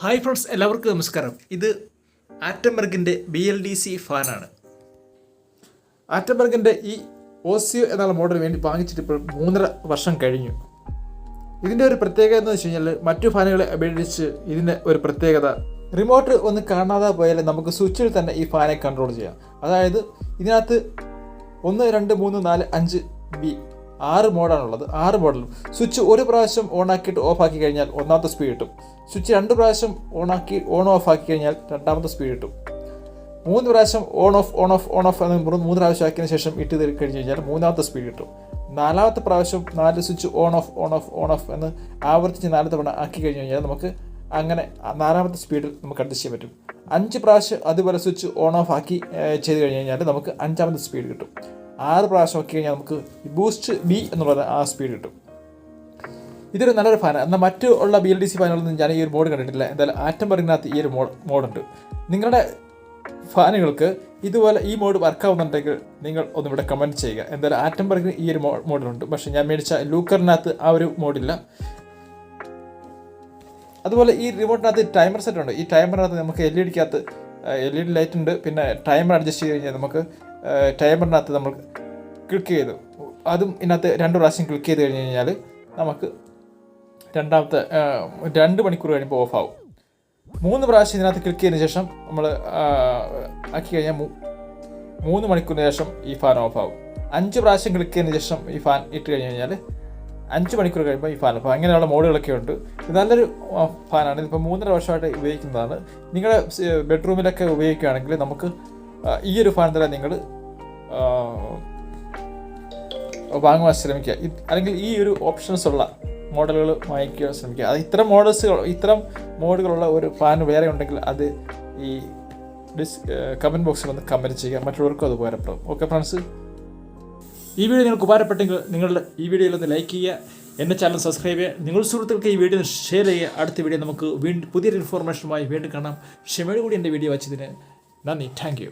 Hi friends എല്ലാവർക്കും നമസ്കാരം. ഇത് ആറ്റംബർഗിന്റെ ബി എൽ ഡി സി ഫാനാണ്. ആറ്റംബർഗിന്റെ ഈ ഓസിയോ എന്നുള്ള മോഡൽ വേണ്ടി വാങ്ങിച്ചിട്ട് ഇപ്പോൾ മൂന്നര വർഷം കഴിഞ്ഞു. ഇതിന്റെ ഒരു പ്രത്യേകത എന്ന് വെച്ച് കഴിഞ്ഞാൽ മറ്റു ഫാനുകളെ അപേക്ഷിച്ച് ഇതിന്റെ ഒരു പ്രത്യേകത റിമോട്ട് ഒന്ന് കാണാതെ പോയാൽ നമുക്ക് സ്വിച്ചിൽ തന്നെ ഈ ഫാനെ കൺട്രോൾ ചെയ്യാം. അതായത് ഇതിനകത്ത് ഒന്ന് രണ്ട് മൂന്ന് നാല് അഞ്ച് ബി ആറ് മോഡാണുള്ളത്. ആറ് മോഡലും. സ്വിച്ച് ഒരു പ്രാവശ്യം ഓൺ ആക്കിയിട്ട് ഓഫ് ആക്കി കഴിഞ്ഞാൽ ഒന്നാമത്തെ സ്പീഡ് കിട്ടും. സ്വിച്ച് രണ്ട് പ്രാവശ്യം ഓണാക്കി ഓൺ ഓഫ് ആക്കി കഴിഞ്ഞാൽ രണ്ടാമത്തെ സ്പീഡ് കിട്ടും. മൂന്ന് പ്രാവശ്യം on off on off on off എന്ന് മൂന്ന് പ്രാവശ്യം ആക്കിയതിന് ശേഷം ഇട്ട് കഴിഞ്ഞ് കഴിഞ്ഞാൽ മൂന്നാമത്തെ സ്പീഡ് കിട്ടും. നാലാമത്തെ പ്രാവശ്യം നാല് switch on off on off on off എന്ന് ആവർത്തിച്ച് നാല് തവണ ആക്കി കഴിഞ്ഞ് കഴിഞ്ഞാൽ നമുക്ക് അങ്ങനെ നാലാമത്തെ സ്പീഡിൽ നമുക്ക് അഡ്ജസ്റ്റ് ചെയ്യാൻ പറ്റും. അഞ്ച് പ്രാവശ്യം അതുപോലെ സ്വിച്ച് ഓൺ ഓഫ് ആക്കി ചെയ്ത് കഴിഞ്ഞ് കഴിഞ്ഞാൽ നമുക്ക് അഞ്ചാമത്തെ സ്പീഡ് കിട്ടും. ആറ് പ്രാവശ്യം നോക്കി കഴിഞ്ഞാൽ നമുക്ക് ബൂസ്റ്റ് ബി എന്നുള്ള ആ സ്പീഡ് കിട്ടും. ഇതൊരു നല്ലൊരു ഫാൻ എന്നാൽ മറ്റു ഉള്ള ബി എൽ ഡി സി ഫാനുകളൊന്നും ഞാൻ ഈ ഒരു മോഡ് കണ്ടിട്ടില്ല. എന്തായാലും ആറ്റം ബർഗിനകത്ത് ഈ ഒരു മോഡ് മോഡുണ്ട് നിങ്ങളുടെ ഫാനുകൾക്ക് ഇതുപോലെ ഈ മോഡ് വർക്കാവുന്നുണ്ടെങ്കിൽ നിങ്ങൾ ഒന്നിവിടെ കമന്റ് ചെയ്യുക. എന്തായാലും ആറ്റം പറയുന്ന ഈ ഒരു മോഡലുണ്ട് പക്ഷേ ഞാൻ മേടിച്ച ലൂക്കറിനകത്ത് ആ ഒരു മോഡില്ല അതുപോലെ ഈ റിമോട്ടിനകത്ത് ടൈമർ സെറ്റ് ഉണ്ട്. ഈ ടൈമറിനകത്ത് നമുക്ക് എൽ ഇ ഡിക്കകത്ത് എൽ ഇ ഡി ലൈറ്റ് ഉണ്ട്. പിന്നെ ടൈമർ അഡ്ജസ്റ്റ് ചെയ്ത് കഴിഞ്ഞാൽ നമുക്ക് ടൈമറിനകത്ത് നമ്മൾ ക്ലിക്ക് ചെയ്തു. അതും ഇതിനകത്ത് രണ്ട് പ്രാവശ്യം ക്ലിക്ക് ചെയ്ത് കഴിഞ്ഞ് കഴിഞ്ഞാൽ നമുക്ക് രണ്ടാമത്തെ രണ്ട് മണിക്കൂർ കഴിയുമ്പോൾ ഓഫ് ആവും. മൂന്ന് പ്രാവശ്യം ഇതിനകത്ത് ക്ലിക്ക് ചെയ്തതിന് ശേഷം നമ്മൾ ആക്കി കഴിഞ്ഞാൽ മൂന്ന് മണിക്കൂറിന് ശേഷം ഈ ഫാൻ ഓഫ് ആവും. അഞ്ച് പ്രാവശ്യം ക്ലിക്ക് ചെയ്തതിന് ശേഷം ഈ ഫാൻ ഇട്ട് കഴിഞ്ഞ് കഴിഞ്ഞാൽ അഞ്ച് മണിക്കൂർ കഴിയുമ്പോൾ ഈ ഫാൻ അപ്പോൾ അങ്ങനെയുള്ള മോഡുകളൊക്കെ ഉണ്ട്. ഇത് നല്ലൊരു ഫാനാണ് ഇതിപ്പോൾ മൂന്നര വർഷമായിട്ട് ഉപയോഗിക്കുന്നതാണ്. നിങ്ങളുടെ ബെഡ്റൂമിലൊക്കെ ഉപയോഗിക്കുകയാണെങ്കിൽ നമുക്ക് ഈ ഒരു ഫാൻ തന്നെ നിങ്ങൾ വാങ്ങുവാൻ ശ്രമിക്കുക. അല്ലെങ്കിൽ ഈ ഒരു ഓപ്ഷൻസ് ഉള്ള മോഡലുകൾ വാങ്ങിക്കാൻ ശ്രമിക്കുക. അത് ഇത്തരം മോഡൽസുകൾ ഇത്തരം മോഡുകളുള്ള ഒരു ഫാൻ വേറെ ഉണ്ടെങ്കിൽ അത് ഈ ഡിസ് കമന്റ് ബോക്സിൽ ഒന്ന് കമന്റ് ചെയ്യുക. മറ്റുള്ളവർക്കും അത് ഉപകാരപ്പെടും. ഓക്കെ ഫ്രണ്ട്സ് ഈ വീഡിയോ നിങ്ങൾക്ക് ഉപകാരപ്പെട്ടെങ്കിൽ നിങ്ങൾ ഈ വീഡിയോയിൽ ഒന്ന് ലൈക്ക് ചെയ്യുക. എന്റെ ചാനൽ സബ്സ്ക്രൈബ് ചെയ്യുക. നിങ്ങളുടെ സുഹൃത്തുക്കൾക്ക് ഈ വീഡിയോ ഷെയർ ചെയ്യുക. അടുത്ത വീഡിയോ നമുക്ക് വീണ്ടും പുതിയൊരു ഇൻഫോർമേഷനുമായി വീണ്ടും കാണാം. ക്ഷമയോട് കൂടി എന്റെ വീഡിയോ വച്ചതിന് നന്ദി. താങ്ക്